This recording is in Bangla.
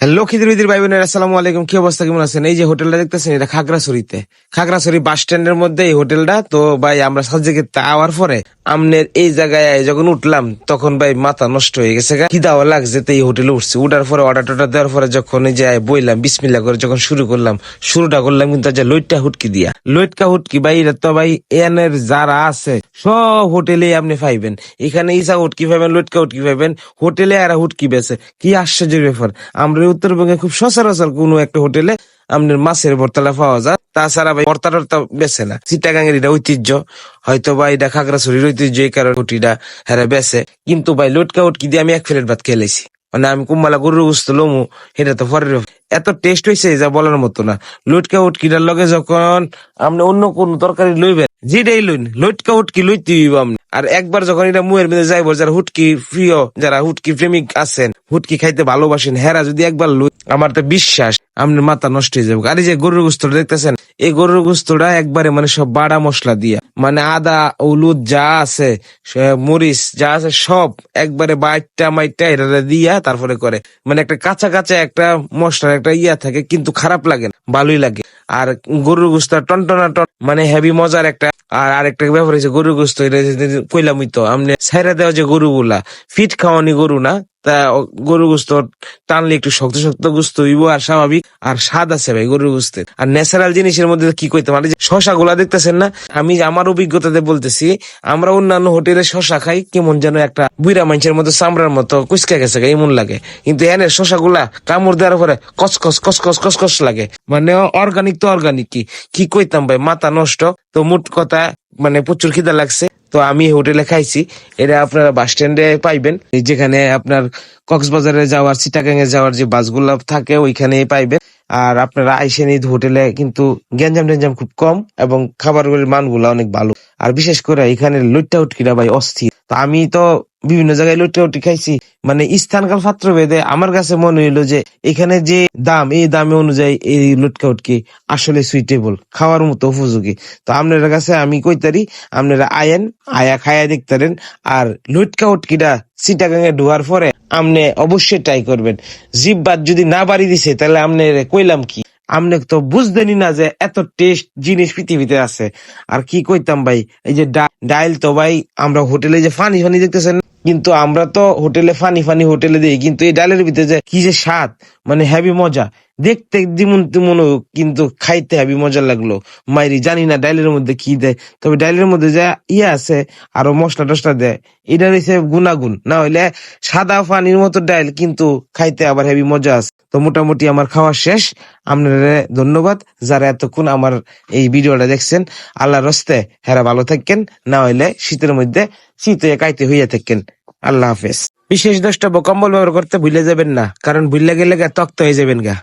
হ্যালো, খিদির ভাই বোনের আসসালামু আলাইকুম। কি অবস্থা, কেমন আছেন? এই যে হোটেলটা দেখতেছেন, এটা খাগড়াছড়িতে। খাগড়াছড়ি বাস স্ট্যান্ডের মধ্যে এই হোটেলটা। তো ভাই, আমরা সাজেকে আওয়ার পরে আমনের এই জায়গায় যখন উঠলাম, তখন ভাই মাথা নষ্ট হয়ে গেছে। খিদাও লাগছে তো এই হোটেলে উঠছি। উঠার পরে অর্ডার টর্ডার দেওয়ার পরে যখন এই যে বইলাম বিসমিল্লা করে যখন শুরু করলাম, শুরুটা করলাম কিন্তু যে লইটটা হুটকি দিয়া। লইটকা হুটকি, ভাই, এটা তো ভাই এনের যারা আছে, সব হোটেলে আপনি পাইবেন। এখানে ইসা হুটকি পাইবেন, লইটকা হুটকি পাইবেন, হোটেলে আর হুটকি বেছে কি আশ্চর্যের ব্যাপার। আমরা উত্তরবঙ্গে খুব সচরাচর কোনো একটা হোটেলে আপনার মাছের ভর্তালা পাওয়া যায়। তাছাড়া ভাই টর্তা বেছে না। চিটাগাঙ্গের এটা ঐতিহ্য। হয়তো বা এটা খাগড়াছড়ির ঐতিহ্য এই কারণে রুটিটা হ্যাঁ বেছে। কিন্তু ভাই লটকা উটকি দিয়ে আমি এক প্লেট ভাত খেলেছি মানে আমি কুম্বালা গরুর গুস্ত লমু, এটা তো পরের এত টেস্ট হয়েছে যা বলার মতো না। লটকা উটকিটার লগে যখন আপনি অন্য কোন তরকারি লইবেন, যেটাই লইন, লটকা উটকি লইতে হইব আপনি আর একবার যখন এটা মুয়ের মধ্যে যাইব, যারা হুটকি প্রিয়, যারা হুটকি প্রেমিক আছেন, হুটকি খাইতে ভালোবাসেন, হেরা যদি একবার লই, আমার তো বিশ্বাস আপনার মাথা নষ্ট হয়ে যাবে। আর এই যে গরুর গুস্তটা দেখতেছেন, এই গরুর গুস্তটা একবারে মানে সব বাড়া মশলা দিয়া মানে আদা, হলুদ যা আছে মরিচ যা আছে সব একবারে বাইটটা মাইটটা এটা দিয়া তারপরে করে। মানে একটা কাঁচা কাঁচা একটা মশলার একটা ইয়া থাকে, কিন্তু খারাপ লাগে ভালোই লাগে। আর গরুর গুস্ত টনটনা টন মানে হেভি মজার একটা আর আরেকটা ব্যাপার হচ্ছে গরু গোস্ত, এটা কইলামই তো, আমনে সাইরা দেওয়া যে গরুগুলা, ফিট খাওয়ানি গরু না গরু গুস্ত টানলে একটু শক্ত শক্ত গুস্ত হইব আর স্বাভাবিক। আর স্বাদ আছে ভাই গরুর গুস্তের। আর ন্যাচারাল জিনিসের মধ্যে কি কইতে মানে শশা গুলা দেখতেছেন না? আমি আমার অভিজ্ঞতাতে বলতেছি, আমরা অন্যান্য হোটেলে শশা খাই, কেমন যেন একটা বুইরা মানুষের মতো চামড়ার মতো কুচকা গেছে এমন লাগে। কিন্তু এনে শশা গুলা কামড় দেওয়ার পরে কসকস কসকস কসকস লাগে। মানে অর্গানিক তো অর্গানিক কি? কি কইতাম ভাই? মাথা নষ্ট। তো মোট কথা মানে প্রচুর খিদা লাগছে। তো আমি হোটেলে খাইছি। এটা আপনারা বাস স্ট্যান্ডে পাইবেন। যেখানে আপনার কক্সবাজারে যাওয়ার, চিটাগাঙে যাওয়ার যে বাসগুলো থাকে, ওইখানেই পাইবেন। আর আপনারা আইসেন হোটেলে কিন্তু গ্যাঞ্জাম ট্যাঞ্জাম খুব কম এবং খাবারগুলির মানগুলো অনেক ভালো। আর বিশেষ করে এখানে লুটটা উটকিরা ভাই অস্থির। তো আমি তো বিভিন্ন জায়গায় লুটটা উটকি খাইছি। মানে স্থানকাল পাত্র ভেদে আমার কাছে মনে হইল যে এখানে যে দাম, এই দামে অনুযায়ী এই লুটকা উটকি আসলে সুইটেবল খাওয়ার মতো উপযোগী। তো আপনার কাছে আমি কইতারি আপনারা আয়েন, আয়া খায়া দেখতারেন আর লুটকা উটকিটা সিটাগাঙে ঢোয়ার পরে আপনি অবশ্যই ট্রাই করবেন। বাদ যদি না বাড়ি দিছে, তাহলে আপনি কইলাম কি? আপনি তো বুঝতেনি না যে এত টেস্ট জিনিস পৃথিবীতে আছে। আর কি কইতাম ভাই? এই যে ডাইল তো ভাই, আমরা হোটেলে যে ফানি ফানি দেখতেছেন, কিন্তু আমরা তো হোটেলে ফানি ফানি হোটেলে দিই, কিন্তু এই ডালের ভিতরে যে কি যে স্বাদ মানে হেভি মজা। দেখতে যেমন তেমন কিন্তু খাইতে হেভি মজা লাগল। মাইরি, জানি না ডাইলের মধ্যে কি দেয়, তবে ডাইলের মধ্যে যা ইয়ে আছে, আরও মশলা টসলা দেয় এটা হচ্ছে গুণাগুণ। না হইলে সাদা পানির মতো ডাইল কিন্তু খাইতে আবার হেভি মজা আছে। তো মোটামুটি আমার খাওয়া শেষ। আপনারা ধন্যবাদ যারা এতক্ষণ আমার এই ভিডিওটা দেখছেন। আল্লাহ রস্তে হেরা ভালো থাকেন না হইলে শীতের মধ্যে শীত হয়ে কাইতে হইয়া থাকেন আল্লাহ হাফেজ। বিশেষ দশটা কম্বল ব্যবহার করতে ভুলে যাবেন না, কারণ ভুলে গেলে গা তক্ত হয়ে যাবেন গা।